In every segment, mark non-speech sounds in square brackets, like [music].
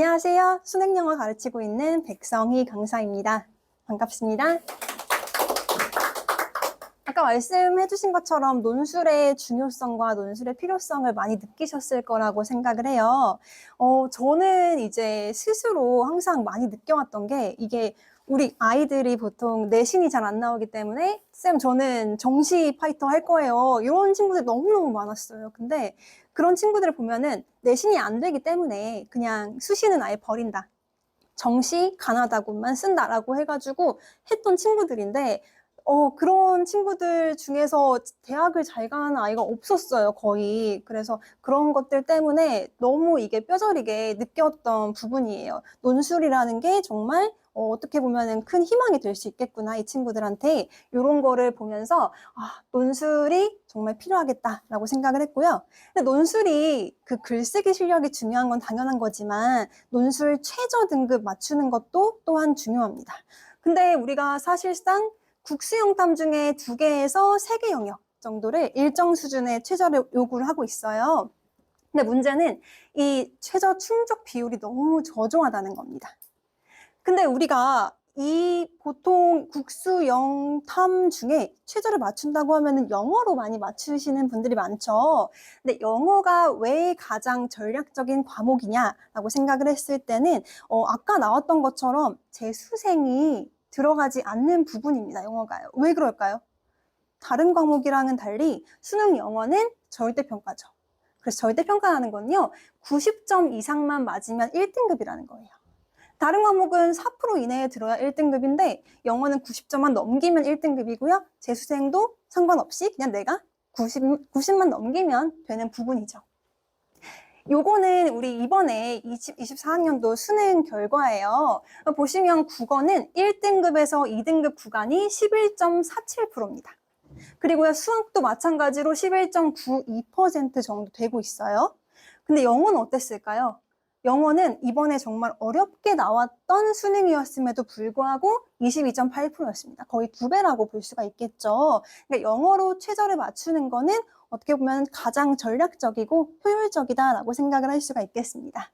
안녕하세요. 수능영어 가르치고 있는 백성희 강사입니다. 반갑습니다. 아까 말씀해주신 것처럼 논술의 중요성과 논술의 필요성을 많이 느끼셨을 거라고 생각을 해요. 어, 저는 이제 스스로 항상 많이 느껴왔던 게 이게 우리 아이들이 보통 내신이 잘 안 나오기 때문에 쌤 저는 정시 파이터 할 거예요. 이런 친구들이 너무너무 많았어요. 근데 그런 친구들을 보면은 내신이 안 되기 때문에 그냥 수시는 아예 버린다. 정시 가나다고만 쓴다라고 해가지고 했던 친구들인데 어, 그런 친구들 중에서 대학을 잘 가는 아이가 없었어요, 거의. 그래서 그런 것들 때문에 너무 이게 뼈저리게 느꼈던 부분이에요. 논술이라는 게 정말 어, 어 떻게 보면은 큰 희망이 될 수 있겠구나, 이 친구들한테. 이런 거를 보면서, 아, 논술이 정말 필요하겠다라고 생각을 했고요. 근데 논술이 그 글쓰기 실력이 중요한 건 당연한 거지만, 논술 최저 등급 맞추는 것도 또한 중요합니다. 근데 우리가 사실상 국수 영탐 중에 두 개에서 세 개 영역 정도를 일정 수준의 최저를 요구를 하고 있어요. 근데 문제는 이 최저 충족 비율이 너무 저조하다는 겁니다. 근데 우리가 이 보통 국수 영탐 중에 최저를 맞춘다고 하면은 영어로 많이 맞추시는 분들이 많죠. 근데 영어가 왜 가장 전략적인 과목이냐라고 생각을 했을 때는 어, 아까 나왔던 것처럼 재수생이 들어가지 않는 부분입니다. 영어가요. 왜 그럴까요? 다른 과목이랑은 달리 수능 영어는 절대평가죠. 그래서 절대평가라는 건요, 90점 이상만 맞으면 1등급이라는 거예요. 다른 과목은 4% 이내에 들어야 1등급인데, 영어는 90점만 넘기면 1등급이고요. 재수생도 상관없이 그냥 내가 90, 90만 넘기면 되는 부분이죠. 요거는 우리 이번에 20, 24학년도 수능 결과예요. 보시면 국어는 1등급에서 2등급 구간이 11.47%입니다. 그리고요, 수학도 마찬가지로 11.92% 정도 되고 있어요. 근데 영어는 어땠을까요? 영어는 이번에 정말 어렵게 나왔던 수능이었음에도 불구하고 22.8%였습니다. 거의 두 배라고 볼 수가 있겠죠. 그러니까 영어로 최저를 맞추는 거는 어떻게 보면 가장 전략적이고 효율적이다라고 생각을 할 수가 있겠습니다.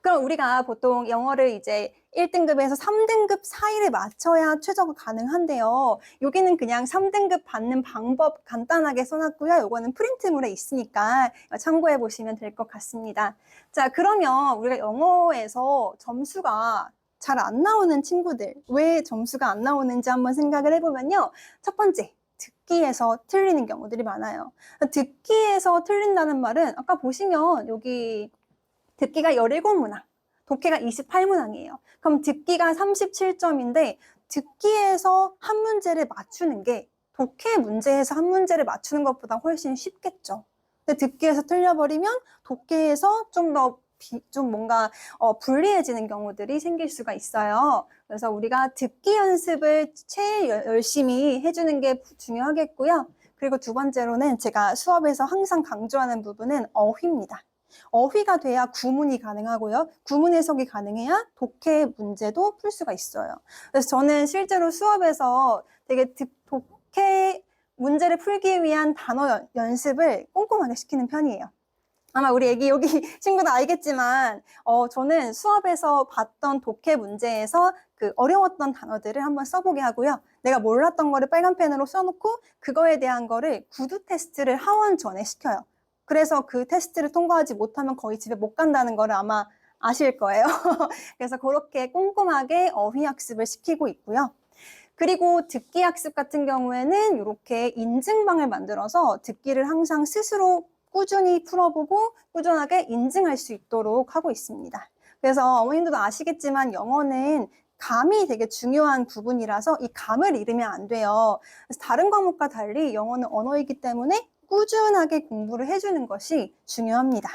그럼 우리가 보통 영어를 이제 1등급에서 3등급 사이를 맞춰야 최저가 가능한데요. 여기는 그냥 3등급 받는 방법 간단하게 써놨고요. 요거는 프린트물에 있으니까 참고해 보시면 될 것 같습니다. 자, 그러면 우리가 영어에서 점수가 잘 안 나오는 친구들, 왜 점수가 안 나오는지 한번 생각을 해보면요. 첫 번째, 듣기에서 틀리는 경우들이 많아요. 듣기에서 틀린다는 말은 아까 보시면 여기 듣기가 17문항, 독해가 28문항이에요. 그럼 듣기가 37점인데 듣기에서 한 문제를 맞추는 게 독해 문제에서 한 문제를 맞추는 것보다 훨씬 쉽겠죠. 근데 듣기에서 틀려버리면 독해에서 좀더 좀 뭔가 어, 불리해지는 경우들이 생길 수가 있어요. 그래서 우리가 듣기 연습을 제일 열심히 해주는 게 중요하겠고요. 그리고 두 번째로는 제가 수업에서 항상 강조하는 부분은 어휘입니다. 어휘가 돼야 구문이 가능하고요. 구문 해석이 가능해야 독해 문제도 풀 수가 있어요. 그래서 저는 실제로 수업에서 되게 독해 문제를 풀기 위한 단어 연습을 꼼꼼하게 시키는 편이에요. 아마 우리 애기 여기 [laughs] 친구도 알겠지만, 어, 저는 수업에서 봤던 독해 문제에서 그 어려웠던 단어들을 한번 써보게 하고요. 내가 몰랐던 거를 빨간 펜으로 써놓고 그거에 대한 거를 구두 테스트를 하원 전에 시켜요. 그래서 그 테스트를 통과하지 못하면 거의 집에 못 간다는 거를 아마 아실 거예요. [laughs] 그래서 그렇게 꼼꼼하게 어휘 학습을 시키고 있고요. 그리고 듣기 학습 같은 경우에는 이렇게 인증방을 만들어서 듣기를 항상 스스로 꾸준히 풀어보고 꾸준하게 인증할 수 있도록 하고 있습니다. 그래서 어머님들도 아시겠지만 영어는 감이 되게 중요한 부분이라서 이 감을 잃으면 안 돼요. 그래서 다른 과목과 달리 영어는 언어이기 때문에 꾸준하게 공부를 해주는 것이 중요합니다.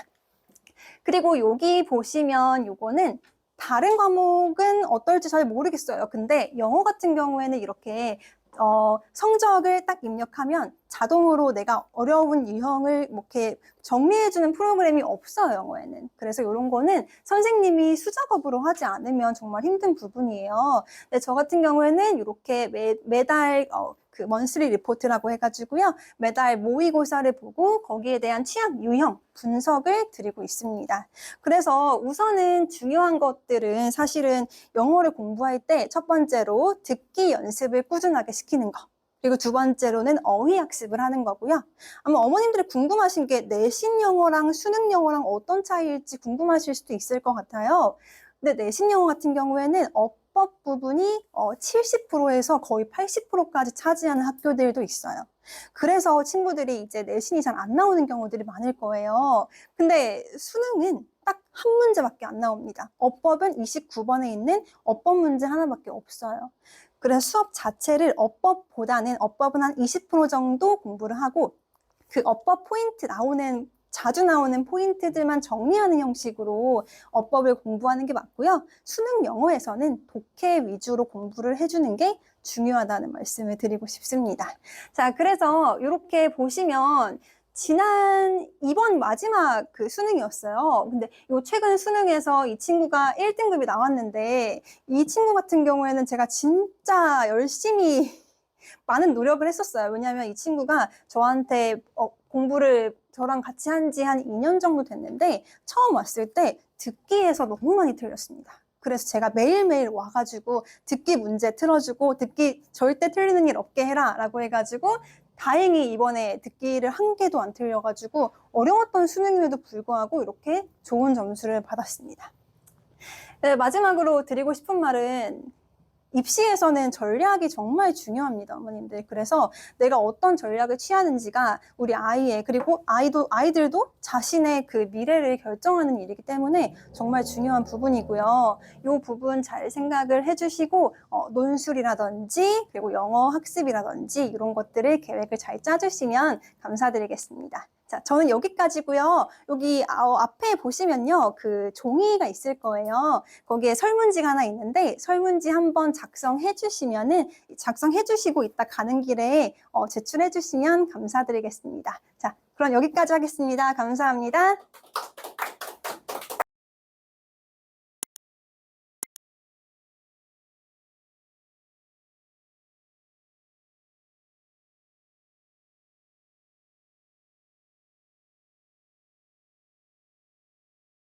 그리고 여기 보시면 요거는 다른 과목은 어떨지 잘 모르겠어요. 근데 영어 같은 경우에는 이렇게 어, 성적을 딱 입력하면 자동으로 내가 어려운 유형을 뭐 이렇게 정리해주는 프로그램이 없어요, 영어에는. 그래서 이런 거는 선생님이 수작업으로 하지 않으면 정말 힘든 부분이에요. 근데 저 같은 경우에는 이렇게 매, 매달 어, 그 먼스리 리포트라고 해가지고요. 매달 모의고사를 보고 거기에 대한 취약 유형 분석을 드리고 있습니다. 그래서 우선은 중요한 것들은 사실은 영어를 공부할 때 첫 번째로 듣기 연습을 꾸준하게 시키는 거. 그리고 두 번째로는 어휘 학습을 하는 거고요. 아마 어머님들이 궁금하신 게 내신 영어랑 수능 영어랑 어떤 차이일지 궁금하실 수도 있을 것 같아요. 근데 내신 영어 같은 경우에는 어 법 부분이 70%에서 거의 80%까지 차지하는 학교들도 있어요. 그래서 친구들이 이제 내신이 잘 안 나오는 경우들이 많을 거예요. 근데 수능은 딱 한 문제밖에 안 나옵니다. 어법은 29번에 있는 어법 문제 하나밖에 없어요. 그래서 수업 자체를 어법보다는 어법은 한 20% 정도 공부를 하고 그 어법 포인트 나오는 자주 나오는 포인트들만 정리하는 형식으로 어법을 공부하는 게 맞고요. 수능 영어에서는 독해 위주로 공부를 해주는 게 중요하다는 말씀을 드리고 싶습니다. 자, 그래서 이렇게 보시면 지난 이번 마지막 그 수능이었어요. 근데 요 최근 수능에서 이 친구가 1등급이 나왔는데 이 친구 같은 경우에는 제가 진짜 열심히 많은 노력을 했었어요. 왜냐하면 이 친구가 저한테 어, 공부를 저랑 같이 한지한 2년 정도 됐는데 처음 왔을 때 듣기에서 너무 많이 틀렸습니다. 그래서 제가 매일매일 와가지고 듣기 문제 틀어주고 듣기 절대 틀리는 일 없게 해라 라고 해가지고 다행히 이번에 듣기를 한 개도 안 틀려가지고 어려웠던 수능임에도 불구하고 이렇게 좋은 점수를 받았습니다. 네, 마지막으로 드리고 싶은 말은 입시에서는 전략이 정말 중요합니다, 어머님들. 그래서 내가 어떤 전략을 취하는지가 우리 아이의 그리고 아이도 아이들도 자신의 그 미래를 결정하는 일이기 때문에 정말 중요한 부분이고요. 이 부분 잘 생각을 해주시고 어, 논술이라든지 그리고 영어 학습이라든지 이런 것들을 계획을 잘 짜주시면 감사드리겠습니다. 자, 저는 여기까지고요. 여기 아, 앞에 보시면요, 그 종이가 있을 거예요. 거기에 설문지가 하나 있는데 설문지 한번 작성해 주시면은 작성해 주시고 이따 가는 길에 어, 제출해 주시면 감사드리겠습니다. 자, 그럼 여기까지 하겠습니다. 감사합니다.